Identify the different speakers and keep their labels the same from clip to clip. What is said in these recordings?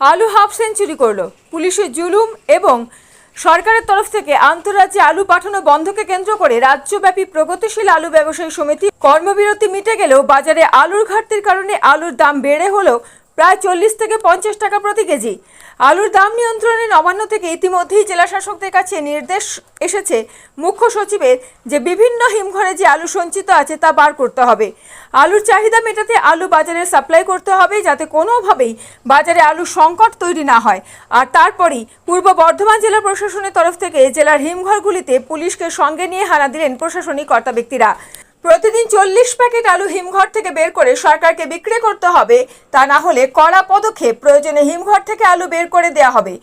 Speaker 1: আলু half century করল। পুলিশের জুলুম এবং সরকারের তরফ থেকে আন্তঃরাজ্যে আলু পাঠানো বন্ধকে কেন্দ্র করে রাজ্যব্যাপী প্রগতিশীল আলু ব্যবসায়ী সমিতি কর্মবিরতি মিটে গেলেও বাজারে আলুর ঘাটতির কারণে আলুর দাম বেড়ে হলো প্রায় চল্লিশ থেকে পঞ্চাশ টাকা প্রতি কেজি। আলুর দাম নিয়ন্ত্রণে নবান্ন থেকে ইতিমধ্যেই জেলা শাসকদের কাছে নির্দেশ এসেছে মুখ্য সচিবের যে বিভিন্ন হিমঘরে যে আলু সঞ্চিত আছে তা বার করতে হবে। আলুর চাহিদা মেটাতে আলু বাজারে সাপ্লাই করতে হবে যাতে কোনোভাবেই বাজারে আলু সংকট তৈরি না হয়। আর তারপরেই পূর্ব বর্ধমান জেলা প্রশাসনের তরফ থেকে জেলার হিমঘরগুলিতে পুলিশকে সঙ্গে নিয়ে হানা দিলেন প্রশাসনিক কর্তা ব্যক্তিরা। প্রতিদিন চল্লিশ প্যাকেট আলু হিমঘর থেকে বের করে সরকারকে বিক্রি করতে হবে। তা না হলে কড়া পদক্ষেপ প্রয়োজনে হিমঘর থেকে আলু বের করে দেয়া হবে।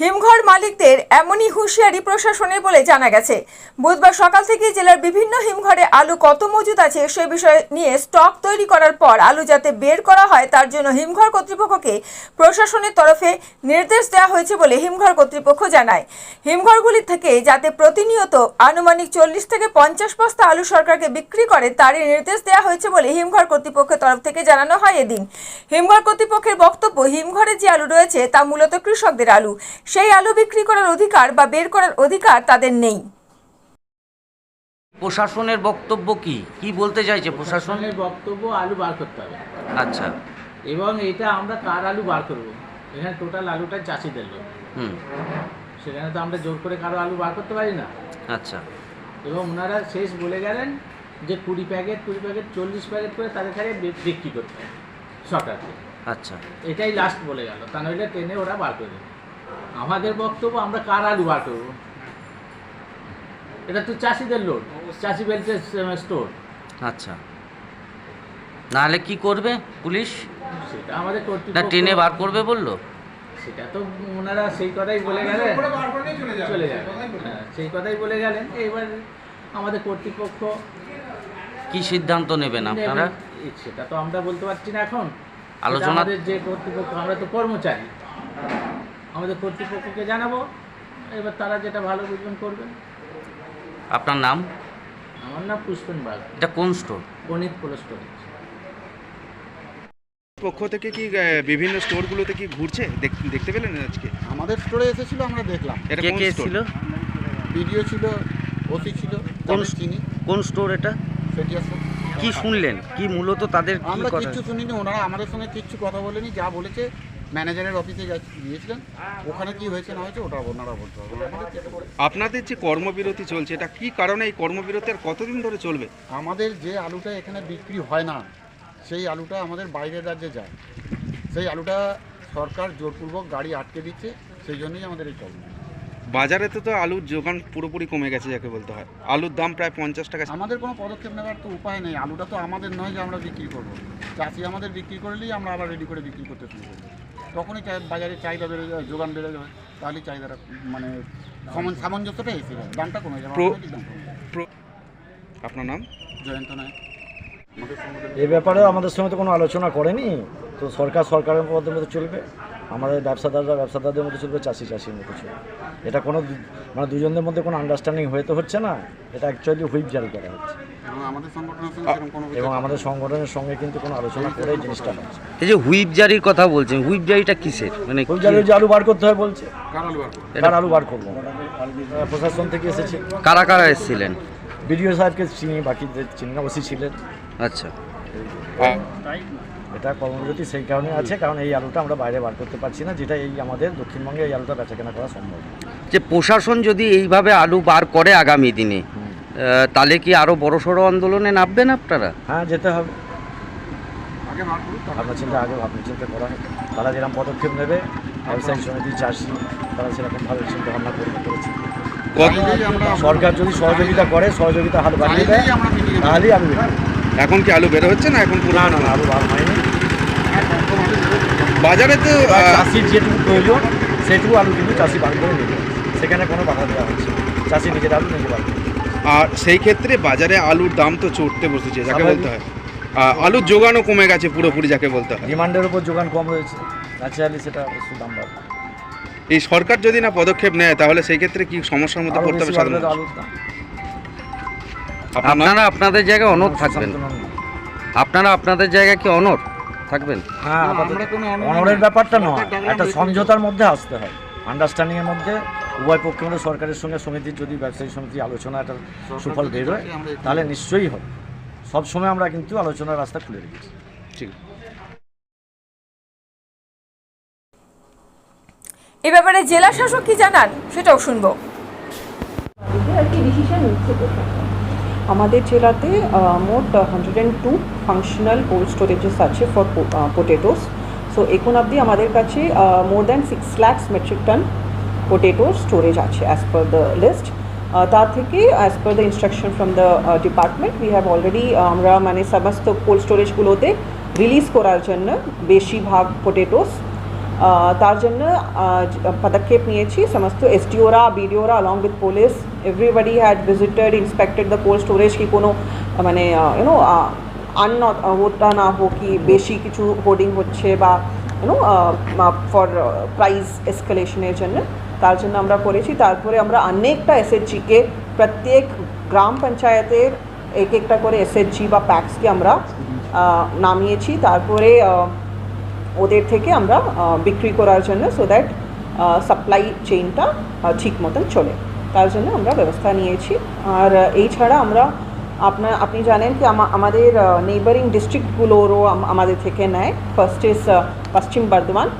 Speaker 1: হিমঘর মালিকদের এমনই হুঁশিয়ারি প্রশাসনের বলে জানা গেছে। বুধবার সকাল থেকে জেলার বিভিন্ন হিমঘরে আলু কত মজুদ আছে সে বিষয়ে নিয়ে স্টক তৈরি করার পর আলু যাতে বের করা হয় তার জন্য হিমঘর কর্তৃপক্ষকে প্রশাসনের তরফে নির্দেশ দেওয়া হয়েছে বলে হিমঘর কর্তৃপক্ষ জানায়। হিমঘরগুলি থেকে যাতে প্রতিনিয়ত আনুমানিক চল্লিশ থেকে পঞ্চাশ বস্তা আলু সরকারকে বিক্রি করে তারই নির্দেশ দেওয়া হয়েছে বলে হিমঘর কর্তৃপক্ষের তরফ থেকে জানানো হয় এদিন। হিমঘর কর্তৃপক্ষের বক্তব্য, হিমঘরে যে আলু রয়েছে তা মূলত কৃষকদের আলু। সেই আলু বিক্রি করার অধিকার বা বের করার অধিকার তাদের নেই।
Speaker 2: প্রশাসনের বক্তব্য কি? কি বলতে চাইছে প্রশাসন?
Speaker 3: প্রশাসনের বক্তব্য আলু বার করতে হবে।
Speaker 2: আচ্ছা।
Speaker 3: এবং এটা আমরা কার আলু বার করব? এখানে টোটাল আলুটা চাষিদের লোক।
Speaker 2: হুম।
Speaker 3: সেখানে তো আমরা জোর করে কারও আলু বার করতে পারি না।
Speaker 2: আচ্ছা।
Speaker 3: এবং ওনারা শেষ বলে গেলেন যে কুড়ি প্যাকেট কুড়ি প্যাকেট চল্লিশ প্যাকেট করে তাদের কাছে বি- বিক্রি করতে হবে সরকারকে।
Speaker 2: আচ্ছা।
Speaker 3: এটাই লাস্ট বলে গেল। তা নইলে ট্রেনে ওরা বার করে দেবে। আমাদের বক্তব্য আমরা কার আলু বার করব এটা তো চাষিদের লোড। চাষি বেলচে স্টোর।
Speaker 2: আচ্ছা। নাহলে কি করবে পুলিশ?
Speaker 3: সেটা আমাদের
Speaker 2: না
Speaker 3: কর্তৃপক্ষ
Speaker 2: ট্রেনে বার করবে বলল?
Speaker 3: সেটা তো ওনারা সেই কথাই বলে গেলেন। চলে যাবে। হ্যাঁ সেই কথাই বলে গেলেন। এবার আমাদের কর্তৃপক্ষ
Speaker 2: কি সিদ্ধান্ত নেবেন আপনারা।
Speaker 3: সেটা তো আমরা বলতে পারছি না এখন।
Speaker 2: আলোচনা-
Speaker 3: যে কর্তৃপক্ষ আমরা তো কর্মচারী। আমাদের কর্তৃপক্ষকে জানাব। এবার তারা যেটা ভালো বুঝবেন করবেন।
Speaker 2: আপনার নাম?
Speaker 3: আমার নাম পুষ্পেন বাগ।
Speaker 2: এটা কোন স্টোর?
Speaker 3: গণিত কোল্ড স্টোরেজ
Speaker 4: পক্ষ থেকে কি আহ, বিভিন্ন স্টোরগুলোতে কি ঘুরছে? দেখ- দেখতে পেলেন আজকে?
Speaker 5: আমাদের স্টোরে এসেছিল আমরা দেখলাম।
Speaker 4: এটা
Speaker 2: কে
Speaker 4: কোন
Speaker 2: কে
Speaker 4: store?
Speaker 2: ছিল
Speaker 5: ভিডিও ছিল ওসি ছিল
Speaker 2: কোন
Speaker 5: তাদের চিনি।
Speaker 2: কোন স্টোর এটা?
Speaker 5: সেটি আছে
Speaker 2: কি শুনলেন? কি মূলত তাদের কি
Speaker 5: আমরা
Speaker 2: কথা?
Speaker 5: কিচ্ছু শুনিনি ওনারা আমাদের সঙ্গে কিচ্ছু কথা বলেনি যা বলেছে ম্যানেজারের অফিসে গিয়েছিলেন? ওখানে কি হয়েছে না হয়েছে ওটা ওনারা বলতে হবে।
Speaker 4: আপনাদের যে কর্মবিরতি চলছে এটা কি কারণে এই কর্মবিরতি আর কতদিন ধরে চলবে?
Speaker 5: আমাদের যে আলুটা এখানে বিক্রি হয় না সেই আলুটা আমাদের বাইরের রাজ্যে যায়। সেই আলুটা সরকার জোরপূর্বক গাড়ি আটকে দিচ্ছে সেই জন্যই আমাদের এই কর্ম
Speaker 4: বাজারে তো তো আলুর যোগান পুরোপুরি কমে গেছে যাকে বলতে হয়। আলুর দাম প্রায় পঞ্চাশ টাকা।
Speaker 5: আমাদের কোনো পদক্ষেপ নেওয়ার তো উপায় নেই। আলুটা তো আমাদের নয় যে আমরা বিক্রি করব। চাষি আমাদের বিক্রি করলেই আমরা আবার রেডি করে বিক্রি করতে শুরু করব। তখনই বাজারে চাহিদা বেড়ে যাবে যোগান বেড়ে যাবে তাহলেই চাহিদাটা মানে সমান সামঞ্জস্যটা এসে যাবে দামটা কমে যাবে দাম
Speaker 4: আপনার নাম?
Speaker 5: জয়ন্ত নয় আমাদের
Speaker 6: এ ব্যাপারে আমাদের সঙ্গে তো কোনো আলোচনা করেনি তো সরকার সরকারের মধ্যে মতো চলবে আমাদের ব্যবসাদাররা ব্যবসাদারদের মতো চলবে চাষি চাষির মতো চলবে। এটা কোনো মানে দুজনের মধ্যে কোনো আন্ডারস্ট্যান্ডিং হয়ে তো হচ্ছে না এটা অ্যাকচুয়ালি হুইপ জারি করা হচ্ছে।
Speaker 5: এবং আমাদের সংগঠনের সঙ্গে সেরকম কোনো
Speaker 6: এবং আমাদের সংগঠনের সঙ্গে কিন্তু কোনো আলোচনা করে এই জিনিসটা
Speaker 2: এই যে হুইপ জারির কথা বলছেন হুইপ জারিটা কিসের? মানে
Speaker 6: হুইপ জারি যে আলু বার করতে হয় বলছে।
Speaker 5: কারালু বার করবে।
Speaker 6: তার আলু বার করব? প্রশাসন থেকে এসেছে।
Speaker 2: কারা কারা এসেছিলেন?
Speaker 6: বিডিও সাহেবকে চিনি বাকি যে চিনি না ওসি ছিলেন।
Speaker 2: আচ্ছা।
Speaker 6: এটা কর্মবিরতি সেই কারণে আছে কারণ এই আলুটা আমরা বাইরে বার করতে পারছি না যেটা এই আমাদের দক্ষিণবঙ্গে এই আলুটা বেচাকেনা করা সম্ভব।
Speaker 2: যে প্রশাসন যদি এইভাবে আলু বার করে আগামী দিনে তাহলে কি আরও বড় সড়ো আন্দোলনে নামবেন আপনারা?
Speaker 6: হ্যাঁ যেতে হবে। ভাবনা চিন্তা আগে ভাবনা চিন্তা করা হয় তারা যেরকম পদক্ষেপ নেবে ব্যবসায়িক সমিতি চাষি তারা সেরকমভাবে চিন্তা ভাবনা করবে করেছে সরকার যদি সহযোগিতা করে সহযোগিতা হাত বাড়িয়ে দেয়। তাহলেই আলু
Speaker 4: এখন কি আলু বের হচ্ছে না এখন
Speaker 6: না না আলু বার হয়নি।
Speaker 4: বাজারে তো
Speaker 6: চাষির যেটুকু প্রয়োজন সেটুকু আলু কিন্তু চাষি বার করে নেবে সেখানে কোনো বাধা দেওয়া হচ্ছে। চাষি নিজের আলু নিজে বার করে।
Speaker 4: আর সেই ক্ষেত্রে বাজারে আলুর দাম তো চড়তে বসেছে যাকে বলতে হয়। আলুর যোগানও কমে গেছে পুরোপুরি যাকে বলতে হয়।
Speaker 6: ডিমান্ডের উপর যোগান কম হয়েছে ন্যাচারালি সেটা দাম বাড়বে।
Speaker 4: এই সরকার যদি না পদক্ষেপ নেয় তাহলে সেই ক্ষেত্রে কি সমস্যার মধ্যে পড়তে হবে
Speaker 6: বেশি
Speaker 4: সাধারণ
Speaker 6: বাড়বে তো
Speaker 4: মানুষ?
Speaker 6: আলুর দাম।
Speaker 4: আপনার
Speaker 2: আপনাদের জায়গায় অনড় থাকবেন। আপনারা আপনাদের জায়গায় কি অনড় থাকবেন?
Speaker 6: হ্যাঁ
Speaker 5: না,
Speaker 6: আপাতত
Speaker 5: আমরা কোনো অনড়
Speaker 6: ব্যাপারটা নয় একটা সমঝোতার মধ্যে আসতে হয়। আন্ডারস্ট্যান্ডিং এর মধ্যে উভয় পক্ষের মধ্যে সরকারের সঙ্গে সমিতির যদি ব্যবসায়ী সমিতি আলোচনা একটা সুফল বেরোয় তাহলে নিশ্চয়ই হবে। সব সময় আমরা কিন্তু আলোচনার রাস্তা খুলে রেখেছি।
Speaker 4: ঠিক।
Speaker 1: এ ব্যাপারে জেলা শাসক কি জানান সেটাও শুনব।
Speaker 7: আমাদের জেলাতে মোট hundred and two functional cold storages আছে ফর পোটেটোস সো এখন অবধি আমাদের কাছে more than six lakhs metric ton potato storage আছে অ্যাজ পার দ্য লিস্ট তার থেকে as per the instruction from the department we have already আমরা মানে সমস্ত কোল্ড স্টোরেজগুলোতে রিলিজ করার জন্য বেশিরভাগ পোটেটোস আহ, তার জন্য আহ, জ- পদক্ষেপ নিয়েছি সমস্ত এসডিওরা বিডিওরা along with police everybody had visited inspected the cold storage কি কোনো আহ, মানে ইউনো আননট ওটা না হোক কি বেশি কিছু হোর্ডিং হচ্ছে বা ইউনো ফর প্রাইস এসকালেশনের জন্য তার জন্য আমরা করেছি তারপরে আমরা অনেকটা এসএসজিকে প্রত্যেক গ্রাম পঞ্চায়েতের এক একটা করে এসএসজি বা প্যাক্সকে আমরা নামিয়েছি। তারপরে ওদের থেকে আমরা বিক্রি করার জন্য সো দ্যাট সাপ্লাই চেইনটা ঠিক মতন চলে। তার জন্য আমরা ব্যবস্থা নিয়েছি। আর এই ছাড়া আমরা আপনার আপনি জানেন কি আমাদের নেইবারিং ডিস্ট্রিক্টগুলোরও আম- আমাদের থেকে নেয়। ফার্স্ট ইজ পশ্চিম বর্ধমান।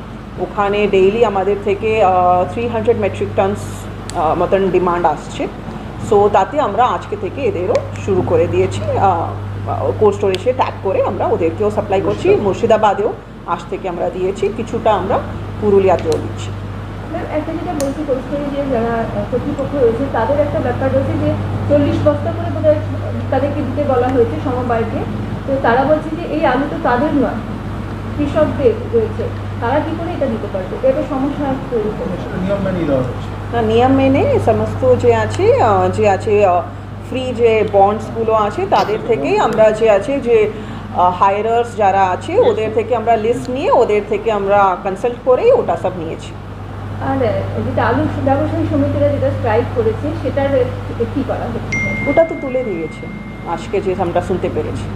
Speaker 7: ওখানে ডেইলি আমাদের থেকে থ্রি হান্ড্রেড মেট্রিক টনস মতন ডিমান্ড আসছে। সো তাতে আমরা আজকে থেকে এদেরও শুরু করে দিয়েছি কোল্ড স্টোরেজে ট্যাগ করে আমরা ওদেরকেও সাপ্লাই করছি। মুর্শিদাবাদেও আজ থেকে আমরা দিয়েছি কিছুটা আমরা পুরুলিয়াতেও দিচ্ছি।
Speaker 8: একটা যেটা বলছি কোর্সের যে যারা কর্তৃপক্ষ রয়েছে তাদের একটা ব্যাপার রয়েছে যে চল্লিশ বস্তা করে বোধহয় তাদেরকে দিতে বলা হয়েছে সমবায়কে। তো তারা বলছে যে এই আলু তো তাদের নয় কৃষকদের রয়েছে। তারা কি করে এটা দিতে পারবে এটা সমস্যা তৈরি করবে
Speaker 7: না নিয়ম মেনে সমস্ত যে আছে যে আছে ফ্রি যে বন্ডসগুলো আছে তাদের থেকেই আমরা যে আছে যে হায়ারার্স যারা আছে ওদের থেকে আমরা লিস্ট নিয়ে ওদের থেকে আমরা কনসাল্ট করেই ওটা সব নিয়েছি।
Speaker 8: আর যেটা আলু ব্যবসায়ী সমিতিরা যেটা স্ট্রাইক করেছে সেটার কি করা হচ্ছে?
Speaker 7: ওটা তো তুলে দিয়েছে। আজকে যে আমরা শুনতে পেরেছি।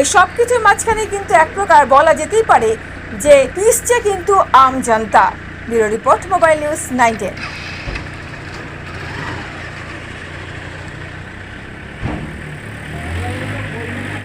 Speaker 1: এই সব কিছুর মাঝখানে কিন্তু এক প্রকার বলা যেতেই পারে যে পিসছে কিন্তু আম জনতা। Bureau report mobile news nineteen.